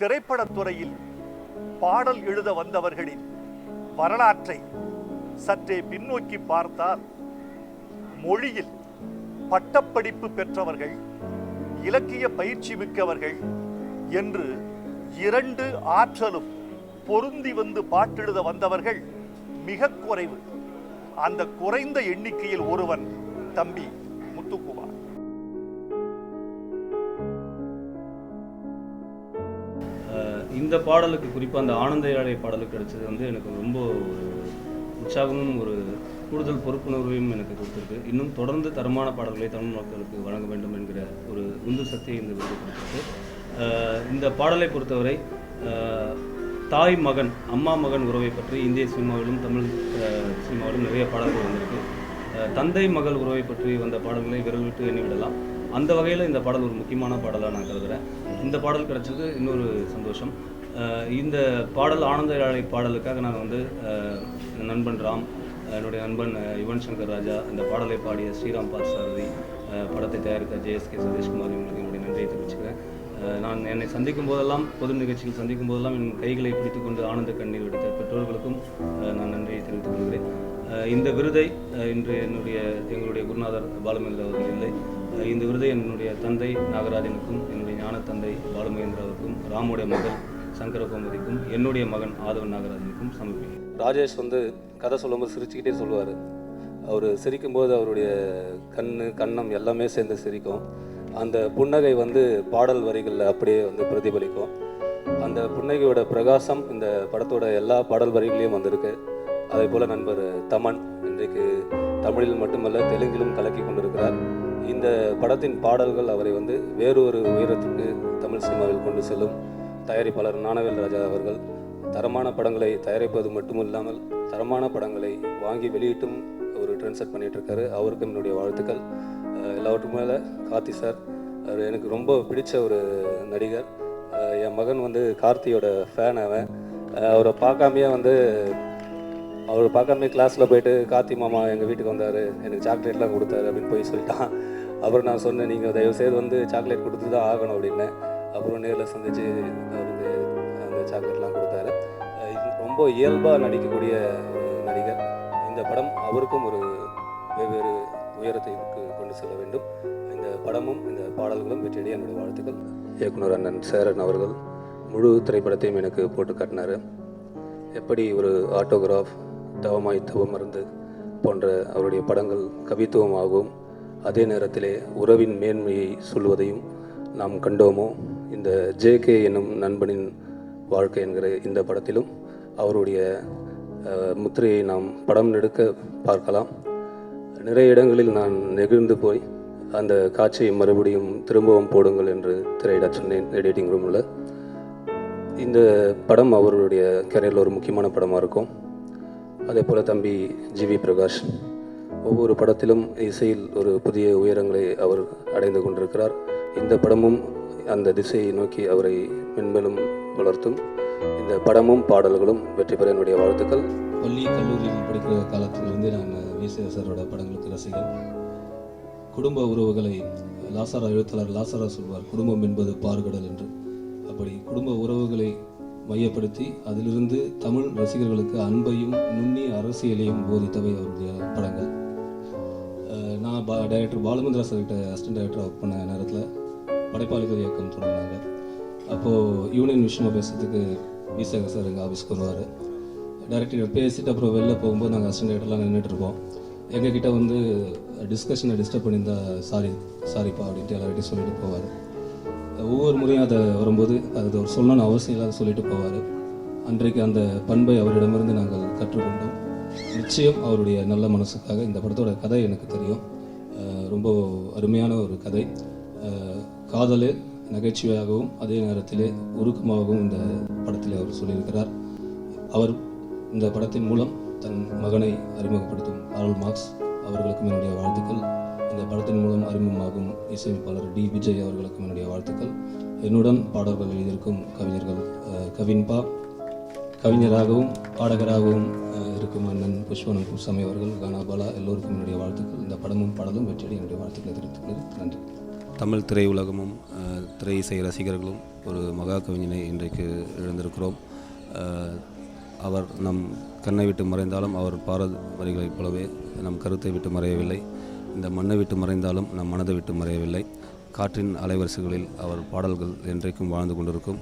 திரைப்படத்துறையில் பாடல் எழுத வந்தவர்களின் வரலாற்றை சற்றே பின்னோக்கி பார்த்தால் மொழியில் பட்டப்படிப்பு பெற்றவர்கள் இலக்கிய பயிற்சி மிக்கவர்கள் என்று இரண்டு ஆற்றலும் பொருந்தி வந்து பாட்டெழுத வந்தவர்கள் மிக குறைவு. அந்த குறைந்த எண்ணிக்கையில் ஒருவன் தம்பி முத்துக்குமார். இந்த பாடலுக்கு குறிப்பாக அந்த ஆனந்த யாழை பாடலுக்கு கிடைச்சது வந்து எனக்கு ரொம்ப ஒரு உற்சாகமும் ஒரு கூடுதல் பொறுப்புணர்வையும் எனக்கு கொடுத்துருக்கு. இன்னும் தொடர்ந்து தரமான பாடல்களை தமிழ் மக்களுக்கு வழங்க வேண்டும் என்கிற ஒரு உந்து சக்தியை இந்த விருது கொடுத்துருக்கு. இந்த பாடலை பொறுத்தவரை தாய் மகன் அம்மா மகன் உறவை பற்றி இந்திய சினிமாவிலும் தமிழ் சினிமாவிலும் நிறைய பாடல்கள் வந்திருக்கு. தந்தை மகள் உறவை பற்றி வந்த பாடல்களை விரல் விட்டு எண்ணிவிடலாம் அந்த வகையில் இந்த பாடல் ஒரு முக்கியமான பாடலாக நான் கருதுகிறேன் இந்த பாடல் கிடைச்சது இன்னொரு சந்தோஷம். இந்த பாடல் ஆனந்த யாழை பாடலுக்காக நான் வந்து என் நண்பன் ராம் என்னுடைய நண்பன் யுவன் சங்கர் ராஜா இந்த பாடலை பாடிய ஸ்ரீராம் பார்சாரதி படத்தை தயாரித்த ஜேஎஸ்கே சதீஷ்குமார் இவங்களுக்கு என்னுடைய நன்றியை தெரிவிச்சுக்கிறேன். நான் என்னை சந்திக்கும் போதெல்லாம் பொது நிகழ்ச்சியில் சந்திக்கும் போதெல்லாம் என் கைகளை பிடித்துக்கொண்டு ஆனந்த கண்ணீர் விடுத்த பெற்றோர்களுக்கும் நான் நன்றியை தெரிவித்துக் கொள்கிறேன். இந்த விருதை இன்று என்னுடைய எங்களுடைய குருநாதர் பாலமேந்திர அவர்கள் இல்லை. இந்த விருதை என்னுடைய தந்தை நாகராஜனுக்கும் என்னுடைய ஞான தந்தை பாலமகேந்திராவுக்கும் ராமுடைய மகள் சங்கரகோமதிக்கும் என்னுடைய மகன் ஆதவன் நாகராஜனுக்கும் சமர்ப்பிக்கிறேன். ராஜேஷ் வந்து கதை சொல்லும்போது சிரிச்சுக்கிட்டே சொல்லுவார். அவர் சிரிக்கும்போது அவருடைய கண் கண்ணம் எல்லாமே சேர்ந்து சிரிக்கும். அந்த புன்னகை வந்து பாடல் வரிகளில் அப்படியே வந்து பிரதிபலிக்கும். அந்த புன்னகையோட பிரகாசம் இந்த படத்தோட எல்லா பாடல் வரிகளையும் வந்திருக்கு. அதே போல் நண்பர் தமன் இன்றைக்கு தமிழில் மட்டுமல்ல தெலுங்கிலும் கலக்கி கொண்டிருக்கிறார். இந்த படத்தின் பாடல்கள் அவரை வந்து வேறொரு உயரத்துக்கு தமிழ் சினிமாவில் கொண்டு செல்லும் தயாரிப்பாளர் ஞானவேல் ராஜா அவர்கள் தரமான படங்களை தயாரிப்பது மட்டும் இல்லாமல் தரமான படங்களை வாங்கி வெளியிட்டும் ஒரு ட்ரெண்ட் செட் பண்ணிட்டு இருக்காரு அவருக்கும் என்னுடைய வாழ்த்துக்கள். எல்லாவற்றும் மேலே கார்த்தி சார் அவர் எனக்கு ரொம்ப பிடிச்ச ஒரு நடிகர். என் மகன் வந்து கார்த்தியோட ஃபேன் அவன். அவரை பார்க்காமையே வந்து அவர் பார்க்காம கிளாஸில் போயிட்டு கார்த்தி மாமா எங்கள் வீட்டுக்கு வந்தார். எனக்கு சாக்லேட்லாம் கொடுத்தாரு அப்படின்னு போய் சொல்லிட்டான். அப்புறம் நான் சொன்னேன் நீங்கள் தயவுசெய்து வந்து சாக்லேட் கொடுத்து தான் ஆகணும் அப்படின்னு. அப்புறம் நேரில் சந்திச்சு அவருக்கு அந்த சாக்லேட்லாம் கொடுத்தாரு. ரொம்ப இயல்பாக நடிக்கக்கூடிய ஒரு நடிகர். இந்த படம் அவருக்கும் ஒரு வெவ்வேறு உயரத்தை கொண்டு செல்ல வேண்டும். இந்த படமும் இந்த பாடல்களும் வெற்றியடைய என்னுடைய வாழ்த்துக்கள். இயக்குனர் அண்ணன் சேரன் அவர்கள் முழு திரைப்படத்தையும் எனக்கு போட்டு காட்டினார். எப்படி ஒரு ஆட்டோகிராஃப் தவமாய் தவமருந்து போன்ற அவருடைய படங்கள் கவித்துவமாகவும் அதே நேரத்திலே உறவின் மேன்மையை சொல்வதையும் நாம் கண்டோமோ? இந்த ஜேகே என்னும் நண்பனின் வாழ்க்கை என்கிற இந்த படத்திலும் அவருடைய முத்திரையை நாம் படம் எடுக்க பார்க்கலாம். நிறைய இடங்களில் நான் நெகிழ்ந்து போய் அந்த காட்சியை மறுபடியும் திரும்பவும் போடுங்கள் என்று திரையிட சொன்னேன். எடிட்டிங் ரூமில் இந்த படம் அவருடைய கரியரில் ஒரு முக்கியமான படமாக இருக்கும். அதே போல் தம்பி ஜிவி பிரகாஷ் ஒவ்வொரு படத்திலும் இசையில் ஒரு புதிய உயரங்களை அவர் அடைந்து கொண்டிருக்கிறார். இந்த படமும் அந்த திசையை நோக்கி அவரை மென்மேலும் வளர்த்தும். இந்த படமும் பாடல்களும் வெற்றி பெற என்னுடைய வாழ்த்துக்கள். பள்ளி கல்லூரியில் படிக்கிற காலத்திலிருந்து நான் விசே சாரோட படங்களுக்கு ரசிகன். குடும்ப உறவுகளை லாசாரா எழுத்தாளர் லாசாரா சொல்வார் குடும்பம் என்பது பாறுகடல் என்று. அப்படி குடும்ப உறவுகளை மையப்படுத்தி அதிலிருந்து தமிழ் ரசிகர்களுக்கு அன்பையும் நுண்ணிய அரசியலையும் போதித்தவை அவருடைய படங்கள். நான் பா டைரக்டர் பாலுமந்திரா சார்கிட்ட அசிஸ்டன்ட் டைரக்டர் ஒர்க் பண்ண நேரத்தில் படைப்பாளிகள் இயக்கம் தொடங்கினாங்க அப்போது யூனியன் விஷயமாக பேசுறதுக்கு விசேக சார் எங்கள் ஆஃபீஸ்க்கு வருவார். டேரக்டர் பேசிட்டு அப்புறம் வெளில போகும்போது நாங்கள் அசிஸ்டன்ட் டைரக்டர்லாம் நின்றுட்டு இருப்போம். எங்ககிட்ட வந்து டிஸ்கஷனை டிஸ்டர்ப் பண்ணியிருந்தா சாரி சாரிப்பா அப்படின்ட்டு எல்லார்கிட்டையும் சொல்லிட்டு போவார். ஒவ்வொரு முறையும் அதை வரும்போது அது ஒரு சொல்லணும்னு அவசியம் இல்லாத சொல்லிட்டு போவார். அன்றைக்கு அந்த பண்பை அவரிடமிருந்து நாங்கள் கற்றுக்கொண்டோம். நிச்சயம் அவருடைய நல்ல மனசுக்காக இந்த படத்தோட கதை எனக்கு தெரியும். ரொம்ப அருமையான ஒரு கதை. காதலே நகைச்சுவையாகவும் அதே நேரத்தில் உருக்கமாகவும் இந்த படத்தில் அவர் சொல்லியிருக்கிறார். அவர் இந்த படத்தின் மூலம் தன் மகனை அறிமுகப்படுத்தும் கார்ல் மார்க்ஸ் அவர்களுக்கும் என்னுடைய வாழ்த்துக்கள். இந்த படத்தின் மூலம் அறிமுகமாகும் இசையமைப்பாளர் டி விஜய் அவர்களுக்கும் என்னுடைய வாழ்த்துக்கள். என்னுடன் பாடல்கள் எழுதியிருக்கும் கவிஞர்கள் கவின்பா கவிஞராகவும் பாடகராகவும் இருக்கும் அண்ணன் புஷ்பனம் குசாமி அவர்கள் கானாபாலா எல்லோருக்கும் என்னுடைய வாழ்த்துக்கள். இந்த படமும் பாடலும் வெற்றி என்னுடைய வாழ்த்துக்களை தெரிவித்துக் கொள்கிறேன். நன்றி. தமிழ் திரையுலகமும் திரை இசை ரசிகர்களும் ஒரு மகா கவிஞனை இன்றைக்கு இழந்திருக்கிறோம் அவர் நம் கண்ணை விட்டு மறைந்தாலும் அவர் பாரத வரிகளைப் போலவே நம் கருத்தை விட்டு மறையவில்லை. இந்த மண்ணை விட்டு மறைந்தாலும் நம் மனதை விட்டு மறையவில்லை. காற்றின் அலைவரிசைகளில் அவர் பாடல்கள் என்றைக்கும் வாழ்ந்து கொண்டிருக்கும்.